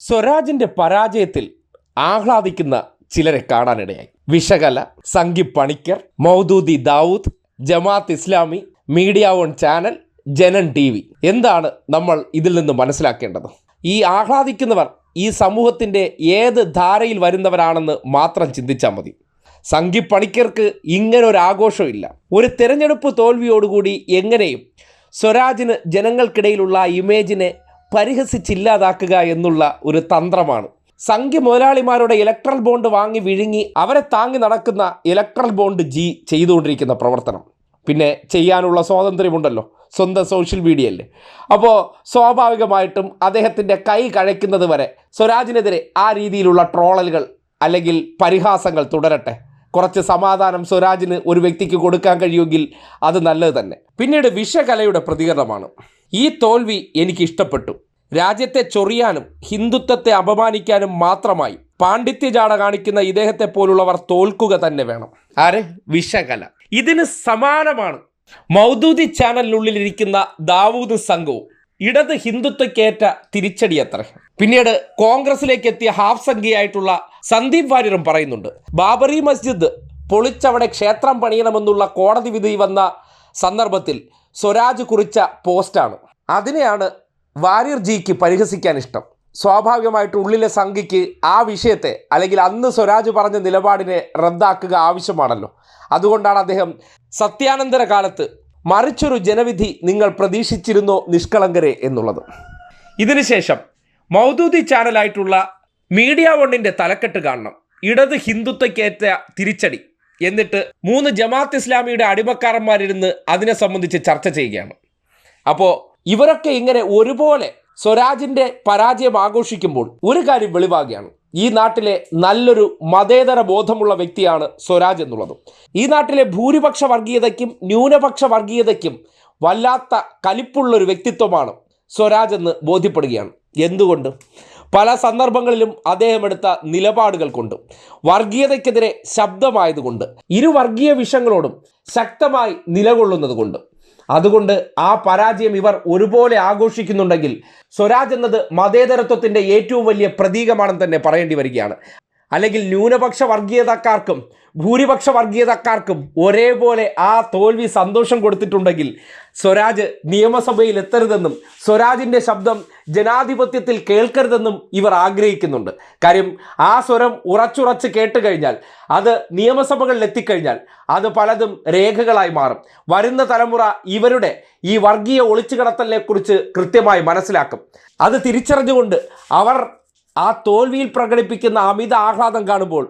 സ്വരാജിന്റെ പരാജയത്തിൽ ആഹ്ലാദിക്കുന്ന ചിലരെ കാണാനിടയായി. വിഷകല Sanghi Panicker Maududi Dawood Jamaat Islami media one channel Janam T V എന്താണ് നമ്മൾ ഇതിൽ നിന്ന് മനസ്സിലാക്കേണ്ടത്? ഈ ആഹ്ലാദിക്കുന്നവർ ഈ സമൂഹത്തിന്റെ ഏത് ധാരയിൽ വരുന്നവരാണെന്ന് മാത്രം ചിന്തിച്ചാൽ മതി. സംഗി പണിക്കർക്ക് ഇങ്ങനെ ഒരു ആഘോഷമില്ല ഒരു തെരഞ്ഞെടുപ്പ് തോൽവിയോടുകൂടി എങ്ങനെയും സ്വരാജിന് ജനങ്ങൾക്കിടയിലുള്ള ഇമേജിനെ പരിഹസിച്ചില്ലാതാക്കുക എന്നുള്ള ഒരു തന്ത്രമാണ്. സംഖ്യ മുതലാളിമാരുടെ ഇലക്ട്രൽ ബോണ്ട് വാങ്ങി വിഴുങ്ങി അവരെ താങ്ങി നടക്കുന്ന ഇലക്ട്രൽ ബോണ്ട് ജി ചെയ്തുകൊണ്ടിരിക്കുന്ന പ്രവർത്തനം. പിന്നെ ചെയ്യാനുള്ള സ്വാതന്ത്ര്യമുണ്ടല്ലോ സ്വന്തം സോഷ്യൽ മീഡിയയിൽ അപ്പോൾ സ്വാഭാവികമായിട്ടും അദ്ദേഹത്തിന്റെ കൈ കഴയ്ക്കുന്നത് വരെ സ്വരാജിനെതിരെ ആ രീതിയിലുള്ള ട്രോളലുകൾ അല്ലെങ്കിൽ പരിഹാസങ്ങൾ തുടരട്ടെ. കുറച്ച് സമാധാനം സ്വരാജിന് ഒരു വ്യക്തിക്ക് കൊടുക്കാൻ കഴിയുമെങ്കിൽ അത് നല്ലത് തന്നെ. പിന്നീട് വിഷകലയുടെ പ്രതികരണമാണ്. ഈ തോൽവി എനിക്ക് ഇഷ്ടപ്പെട്ടു രാജ്യത്തെ ചൊറിയാനും ഹിന്ദുത്വത്തെ അപമാനിക്കാനും മാത്രമായി പാണ്ഡിത്യജാട കാണിക്കുന്ന ഇദ്ദേഹത്തെ പോലുള്ളവർ തോൽക്കുക തന്നെ വേണം. ആര്? വിഷകല ഇതിന് സമാനമാണ്. മൗദൂദി ചാനലിനുള്ളിലിരിക്കുന്ന ദാവൂദ് സംഘവും ഇടത് ഹിന്ദുത്വക്കേറ്റ തിരിച്ചടി അത്ര പിന്നീട് കോൺഗ്രസിലേക്ക് എത്തിയ ഹാഫ് സംഖ്യയായിട്ടുള്ള സന്ദീപ് വാര്യറും പറയുന്നുണ്ട് ബാബറി മസ്ജിദ് പൊളിച്ചവിടെ ക്ഷേത്രം പണിയണമെന്നുള്ള കോടതി വിധി വന്ന സന്ദർഭത്തിൽ സ്വരാജ് കുറിച്ച പോസ്റ്റാണ്. അതിനെയാണ് വാര്യർ ജിക്ക് പരിഹസിക്കാൻ ഇഷ്ടം. സ്വാഭാവികമായിട്ട് ഉള്ളിലെ സംഖ്യയ്ക്ക് ആ വിഷയത്തെ അല്ലെങ്കിൽ അന്ന് സ്വരാജ് പറഞ്ഞ നിലപാടിനെ റദ്ദാക്കുക ആവശ്യമാണല്ലോ. അതുകൊണ്ടാണ് അദ്ദേഹം സത്യാനന്തര കാലത്ത് മറിച്ചൊരു ജനവിധി നിങ്ങൾ പ്രതീക്ഷിച്ചിരുന്നോ നിഷ്കളങ്കരെ എന്നുള്ളത്. ഇതിനുശേഷം മൗദൂദി ചാനലായിട്ടുള്ള മീഡിയ വണ്ണിന്റെ തലക്കെട്ട് കാണണം. ഇടത് ഹിന്ദുത്വക്കേറ്റ തിരിച്ചടി. എന്നിട്ട് മൂന്ന് ജമാഅത്ത് ഇസ്ലാമിയുടെ അടിമക്കാരന്മാരിരുന്ന് അതിനെ സംബന്ധിച്ച് ചർച്ച ചെയ്യുകയാണ്. അപ്പോൾ ഇവരൊക്കെ ഇങ്ങനെ ഒരുപോലെ സ്വരാജിന്റെ പരാജയം ആഘോഷിക്കുമ്പോൾ ഒരു കാര്യം വെളിവാകുകയാണ്. ഈ നാട്ടിലെ നല്ലൊരു മതേതര ബോധമുള്ള വ്യക്തിയാണ് സ്വരാജ് എന്നുള്ളത്. ഈ നാട്ടിലെ ഭൂരിപക്ഷ വർഗീയതയ്ക്കും ന്യൂനപക്ഷ വർഗീയതയ്ക്കും വല്ലാത്ത കലിപ്പുള്ളൊരു വ്യക്തിത്വമാണ് സ്വരാജ് എന്ന് ബോധ്യപ്പെടുകയാണ്. എന്തുകൊണ്ട്? പല സന്ദർഭങ്ങളിലും അദ്ദേഹം എടുത്ത നിലപാടുകൾ കൊണ്ട് വർഗീയതയ്ക്കെതിരെ ശബ്ദമായതുകൊണ്ട് ഇരു വർഗീയ വിഷയങ്ങളോടും ശക്തമായി നിലകൊള്ളുന്നത് കൊണ്ട് അതുകൊണ്ട് ആ പരാജയം ഇവർ ഒരുപോലെ ആഘോഷിക്കുന്നുണ്ടെങ്കിൽ സ്വരാജ് എന്നത് മതേതരത്വത്തിന്റെ ഏറ്റവും വലിയ പ്രതീകമാണെന്ന് തന്നെ പറയേണ്ടി വരികയാണ്. അല്ലെങ്കിൽ ന്യൂനപക്ഷ വർഗീയതക്കാർക്കും ഭൂരിപക്ഷ വർഗീയതക്കാർക്കും ഒരേപോലെ ആ തോൽവി സന്തോഷം കൊടുത്തിട്ടുണ്ടെങ്കിൽ സ്വരാജ് നിയമസഭയിൽ എത്തരുതെന്നും സ്വരാജിന്റെ ശബ്ദം ജനാധിപത്യത്തിൽ കേൾക്കരുതെന്നും ഇവർ ആഗ്രഹിക്കുന്നുണ്ട്. കാര്യം ആ സ്വരം ഉറച്ചുറച്ച് കേട്ട് കഴിഞ്ഞാൽ അത് നിയമസഭകളിൽ എത്തിക്കഴിഞ്ഞാൽ അത് പലതും രേഖകളായി മാറും. വരുന്ന തലമുറ ഇവരുടെ ഈ വർഗീയ ഒളിച്ചുകടത്തലിനെ കുറിച്ച് കൃത്യമായി മനസ്സിലാക്കും. അത് തിരിച്ചറിഞ്ഞുകൊണ്ട് അവർ ആ തോൽവിയിൽ പ്രകടിപ്പിക്കുന്ന അമിത ആഹ്ലാദം കാണുമ്പോൾ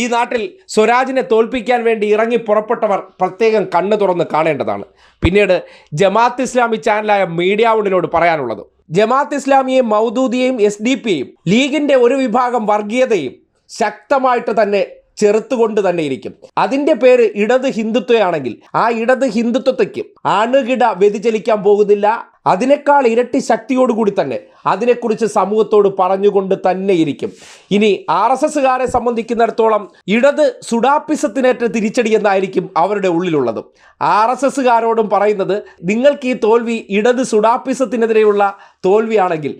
ഈ നാട്ടിൽ സ്വരാജിനെ തോൽപ്പിക്കാൻ വേണ്ടി ഇറങ്ങി പുറപ്പെട്ടവർ പ്രത്യേകം കണ്ണു തുറന്ന് കാണേണ്ടതാണ്. പിന്നീട് ജമാഅത്ത് ഇസ്ലാമി ചാനലായ മീഡിയ ഉണ്ടിനോട് പറയാനുള്ളത്. ജമാഅത്ത് ഇസ്ലാമിയെയും മൗദൂദിയെയും എസ് ഡി പിയെയും ലീഗിന്റെ ഒരു വിഭാഗം വർഗീയതയും ശക്തമായിട്ട് തന്നെ ചെറുത്തുകൊണ്ട് തന്നെ ഇരിക്കും. അതിന്റെ പേര് ഇടത് ഹിന്ദുത്വയാണെങ്കിൽ ആ ഇടത് ഹിന്ദുത്വത്തേക്ക് അണുകിട വ്യതിചലിക്കാൻ പോകുന്നില്ല. അതിനേക്കാൾ ഇരട്ടി ശക്തിയോടുകൂടി തന്നെ അതിനെക്കുറിച്ച് സമൂഹത്തോട് പറഞ്ഞുകൊണ്ട് തന്നെ ഇരിക്കും. ഇനി ആർ എസ് എസ്സുകാരെ സംബന്ധിക്കുന്നിടത്തോളം ഇടത് സുഡാപ്പിസത്തിനേറ്റ തിരിച്ചടി എന്നായിരിക്കും അവരുടെ ഉള്ളിലുള്ളത്. ആർ എസ് എസ്സുകാരോടും പറയുന്നത് നിങ്ങൾക്ക് ഈ തോൽവി ഇടത് സുഡാപ്പിസത്തിനെതിരെയുള്ള തോൽവിയാണെങ്കിൽ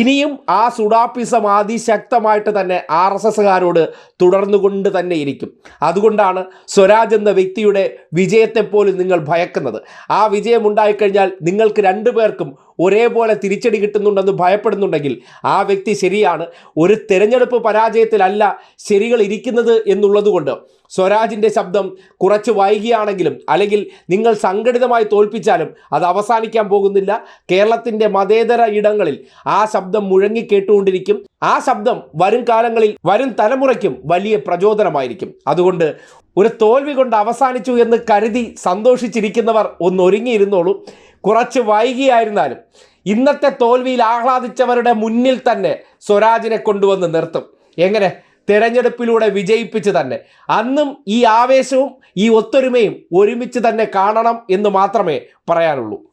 ഇനിയും ആ സുഡാപ്പിസം അതിശക്തമായിട്ട് തന്നെ ആർ എസ് എസ്സുകാരോട് തുടർന്നുകൊണ്ട് തന്നെ ഇരിക്കും. അതുകൊണ്ടാണ് സ്വരാജ് എന്ന വ്യക്തിയുടെ വിജയത്തെപ്പോലും നിങ്ങൾ ഭയക്കുന്നത്. ആ വിജയം ഉണ്ടായിക്കഴിഞ്ഞാൽ നിങ്ങൾക്ക് രണ്ടുപേർക്കും ഒരേപോലെ തിരിച്ചടി കിട്ടുന്നുണ്ടെന്ന് ഭയപ്പെടുന്നുണ്ടെങ്കിൽ ആ വ്യക്തി ശരിയാണ്. ഒരു തെരഞ്ഞെടുപ്പ് പരാജയത്തിലല്ല ശരികൾ ഇരിക്കുന്നത് എന്നുള്ളതുകൊണ്ട് സ്വരാജിന്റെ ശബ്ദം കുറച്ച് വൈകിയാണെങ്കിലും അല്ലെങ്കിൽ നിങ്ങൾ സംഘടിതമായി തോൽപ്പിച്ചാലും അത് അവസാനിക്കാൻ പോകുന്നില്ല. കേരളത്തിന്റെ മതേതര ഇടങ്ങളിൽ ആ ശബ്ദം മുഴങ്ങി കേട്ടുകൊണ്ടിരിക്കും. ആ ശബ്ദം വരും കാലങ്ങളിൽ വരും തലമുറയ്ക്കും വലിയ പ്രചോദനമായിരിക്കും. അതുകൊണ്ട് ഒരു തോൽവി കൊണ്ട് അവസാനിച്ചു എന്ന് കരുതി സന്തോഷിച്ചിരിക്കുന്നവർ ഒന്നൊരുങ്ങിയിരുന്നോളൂ. കുറച്ച് വൈകിയായിരുന്നാലും ഇന്നത്തെ തോൽവിയിൽ ആഹ്ലാദിച്ചവരുടെ മുന്നിൽ തന്നെ സ്വരാജിനെ കൊണ്ടുവന്ന് നിർത്തും. എങ്ങനെ? തിരഞ്ഞെടുപ്പിലൂടെ വിജയിപ്പിച്ച് തന്നെ. അന്നും ഈ ആവേശവും ഈ ഒത്തൊരുമയും ഒരുമിച്ച് തന്നെ കാണണം എന്ന് മാത്രമേ പറയാനുള്ളൂ.